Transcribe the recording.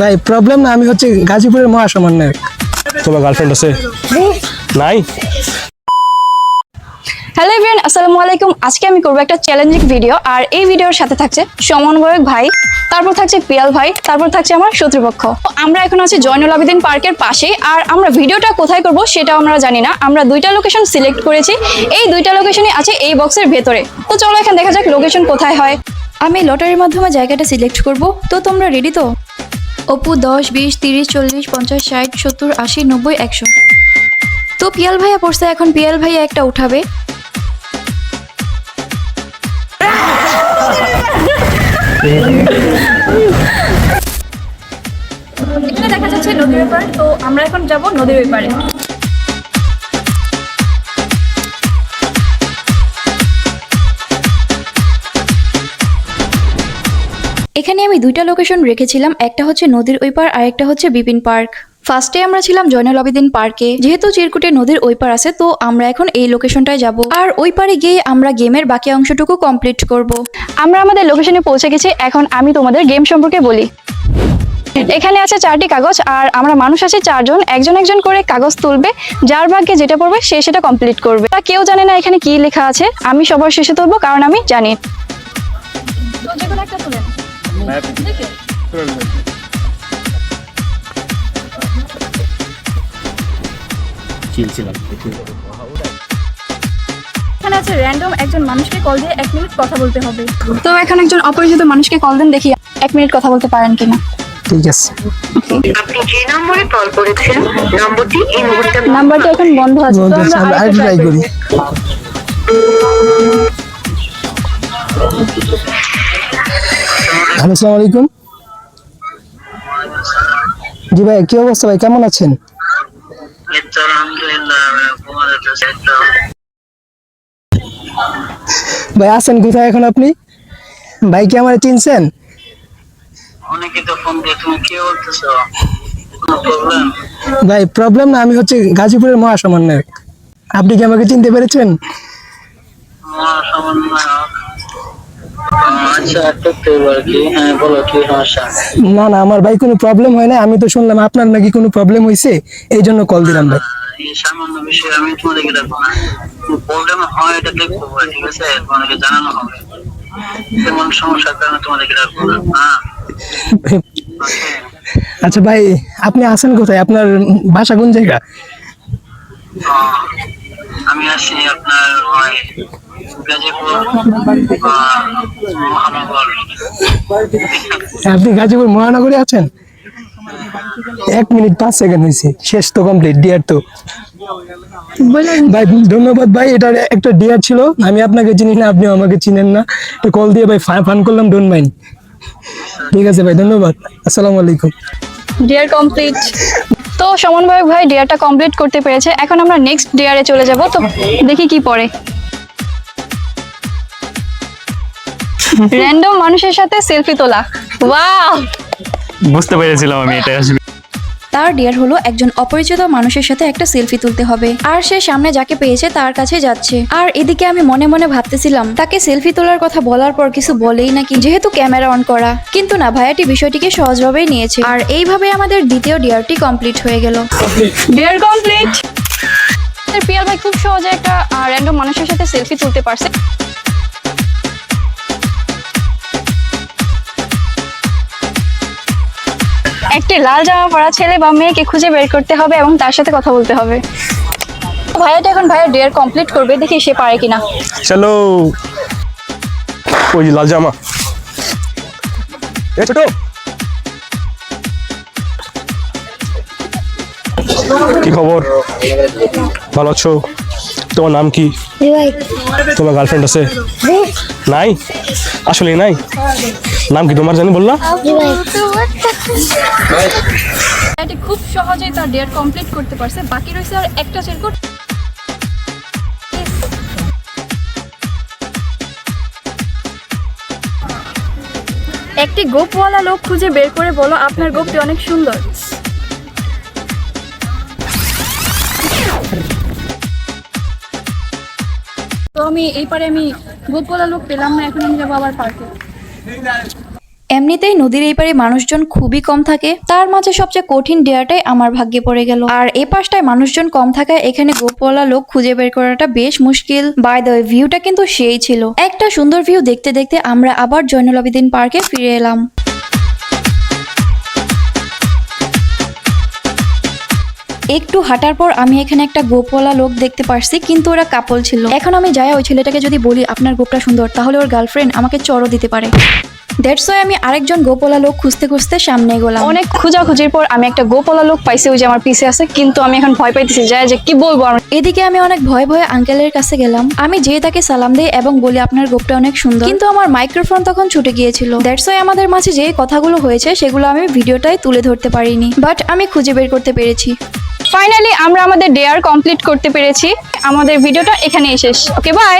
ভাই প্রবলেম না আমি হচ্ছে গাজীপুরের মহাসমন্বয়ক তোমার গার্লফ্রেন্ড আছে? নাই? হ্যালো এভরিওয়ান আসসালামু আলাইকুম। আজকে আমি করব একটা চ্যালেঞ্জিং ভিডিও আর এই ভিডিওর সাথে থাকছে সমন্বয়ক ভাই তারপর থাকছে পিয়াল ভাই তারপর থাকছে আমার শত্রুপক্ষ। তো আমরা এখন আছি জয়নুল আবেদিন পার্কের পাশেই আর আমরা ভিডিওটা কোথায় করব সেটাও আমরা জানি না। আমরা দুইটা লোকেশন সিলেক্ট করেছি এই দুইটা লোকেশনই আছে এই বক্সের ভেতরে। তো চলো এখন দেখা যাক লোকেশন কোথায় হয়। আমি লটারির মাধ্যমে জায়গাটা সিলেক্ট করব তো তোমরা রেডি তো? অপু দশ, বিশ, তিরিশ, চল্লিশ, পঞ্চাশ, ষাট, সত্তর, আশি, নব্বই, একশো। তো পিয়াল ভাইয়া পড়ছে, এখন পিয়াল ভাইয়া একটা উঠাবে। দেখা যাচ্ছে নদীর ব্যাপার তো আমরা এখন যাব নদীর ব্যাপারে এখানে আমি দুইটা লোকেশন রেখেছিলাম, একটা হচ্ছে নদীর ওই পার আর একটা হচ্ছে বিপিন পার্ক। ফার্স্টে আমরা ছিলাম জয়নুল আবেদিন পার্কে। যেহেতু চিরকুটে নদীর ওই পার আছে, তো আমরা এখন এই লোকেশনটায় যাব। আর ওই পারে গিয়ে আমরা গেমের বাকি অংশটুকু কমপ্লিট করব। আমরা আমাদের লোকেশনে পৌঁছে গেছি, এখন আমি তোমাদের গেম সম্পর্কে বলি। এখানে আছে চারটি কাগজ, আর আমরা মানুষ আছি চারজন। একজন একজন করে কাগজ তুলবে, যার ভাগ্যে যেটা পড়বে, সে সেটা কমপ্লিট করবে। তা কেউ জানে না এখানে কি লেখা আছে, আমি সবার শেষে তুলবো, কারণ আমি জানি। এখানে আছে র্যান্ডম একজন মানুষকে কল দিয়ে এক মিনিট কথা বলতে হবে। তো এখন একজন অপরিচিত মানুষকে কল দেন দেখি এক মিনিট কথা বলতে পারেন কিনা। ঠিক আছে। আপনি যে নম্বরে কল করেছেন নম্বরটি এই মুহূর্তে নাম্বারটা এখন বন্ধ আছে তো আমরা ট্রাই করি। হ্যালো আসসালামু আলাইকুম। জি ভাই কি অবস্থা ভাই? কেমন আছেন? ভাই আছেন কোথায় এখন আপনি? ভাই কি আমার চিনছেন? ভাই প্রবলেম না আমি হচ্ছে গাজীপুরের মহাসমন্বয়ক আপনি কি আমাকে চিনতে পেরেছেন আচ্ছা করতে এবার কি হ্যাঁ বলো কি সমস্যা না না আমার ভাই কোনো প্রবলেম হয় না আমি তো শুনলাম আপনার নাকি কোনো প্রবলেম হয়েছে এই জন্য কল দিলাম ভাই। সামান্য বিষয়ে আমি তোমাদেরকে রাখব না। প্রবলেম হয় এটা দেখব ঠিক আছে? তোমাদেরকে জানানো হবে। তেমন সমস্যার কারণে তোমাদেরকে রাখব না হ্যাঁ? আচ্ছা ভাই আপনি আছেন কোথায়? আপনার বাসা কোন জায়গা? আমি আছি আপনার আপনি গাজীপুর মহানগরে আছেন? এক মিনিট, পাঁচ সেকেন্ড হয়েছে। শেষ তো কমপ্লিট ডিয়ার তো। ভাই, ধন্যবাদ ভাই, এটার একটা ডিয়ার ছিল। আমি আপনাকে চিনি না আপনি আমাকে চিনেন না। তো কল দিয়ে ভাই ফান করলাম ডোন্ট মাইন্ড ঠিক আছে ভাই, ধন্যবাদ। আসসালামু আলাইকুম। ডিয়ার কমপ্লিট তো সমন্বয়ক ভাই ডিয়ারটা কমপ্লিট করতে পেরেছে। এখন আমরা নেক্সট ডিয়ারে চলে যাব। তো দেখি কি পড়ে। র্যান্ডম মানুষের সাথে সেলফি তোলা। ওয়াও বুঝতে পেরেছিলাম আমি এটা। আসবে তার ডিয়ার হলো একজন অপরিচিত মানুষের সাথে একটা সেলফি তুলতে হবে। আর সে সামনে যাকে পেয়েছে তার কাছে যাচ্ছে। আর এদিকে আমি মনে মনে ভাবতেছিলাম তাকে সেলফি তোলার কথা বলার পর কিছু বলেই নাকি যেহেতু ক্যামেরা অন করা। কিন্তু না ভাইয়াটি বিষয়টিকে সহজভাবেই নিয়েছে। আর এইভাবে আমাদের দ্বিতীয় ডিয়ারটি কমপ্লিট হয়ে গেল। ডিয়ার কমপ্লিট পিয়ার ভাই খুব সহজে একটা র্যান্ডম মানুষের সাথে সেলফি তুলতে পারছে। একটি লাল জামা পরা ছেলে বা মেয়েকে খুঁজে বের করতে হবে এবং তার সাথে কথা বলতে হবে। ভাইয়াটা এখন ভাইয়ের ডিয়ার কমপ্লিট করবে, দেখি সে পারে কিনা। চলো। ওই লাল জামা। এ ছোট। কি খবর? ভালো আছো? তোমার নাম কি? তোমার গার্লফ্রেন্ড আছে? নাই? আসলে নাই? নাম কি তোমার জানি বললা? খুব সহজেই তার ডিয়ার কমপ্লিট করতে পারছে। বাকি রয়েছে আর একটা চিরকুট একটি গোপওয়ালা লোক খুঁজে বের করে বলো, আপনার গোপটি অনেক সুন্দর। আমি এই পারে আমি গোপওয়ালা লোক পেলাম না, এখন আমি যাব আবার পার্কে। এমনিতেই নদীর এই পারে মানুষজন খুবই কম থাকে। তার মাঝে সবচেয়ে কঠিন ডেয়ারটাই আমার ভাগ্যে পড়ে গেল। আর এই পাশটায় মানুষজন কম থাকায় এখানে গোপওয়ালা লোক খুঁজে বের করাটা বেশ মুশকিল। বাই দ্য ভিউটা কিন্তু সেই ছিল। একটা সুন্দর ভিউ দেখতে দেখতে আমরা আবার জয়নুল আবেদিন পার্কে ফিরে এলাম। একটু হাঁটার পর আমি এখানে একটা গোপওয়ালা লোক দেখতে পারছি কিন্তু ওরা কাপল ছিল। এখন আমি যাই ওই ছেলেটাকে যদি বলি আপনার গোপটা সুন্দর তাহলে ওর গার্লফ্রেন্ড আমাকে চড়ো দিতে পারে। দ্যাটস ওয়াই আমি আরেকজন গোপলা লোক খুঁজতে খুঁজতে সামনে এগোলাম। অনেক খোঁজাখুঁজির পর আমি একটা গোপলা লোক পাইছি ওই যে আমার পিছে আছে কিন্তু আমি এখন ভয় পাইতেছি যায় যে কি বলব আমি। এদিকে আমি অনেক ভয়ে ভয়ে আঙ্কেলের কাছে গেলাম। আমি যেয়ে তাকে সালাম দিই এবং বলি আপনার গোপটা অনেক সুন্দর। কিন্তু আমার মাইক্রোফোন তখন ছুটে গিয়েছিল। দ্যাটস ওয়াই আমাদের মাঝে যে কথাগুলো হয়েছে সেগুলো আমি ভিডিওটাই তুলে ধরতে পারিনি। বাট আমি খুঁজে বের করতে পেরেছি। ফাইনালি আমরা আমাদের ডেয়ার কমপ্লিট করতে পেরেছি। আমাদের ভিডিওটা এখানেই শেষ। Okay bye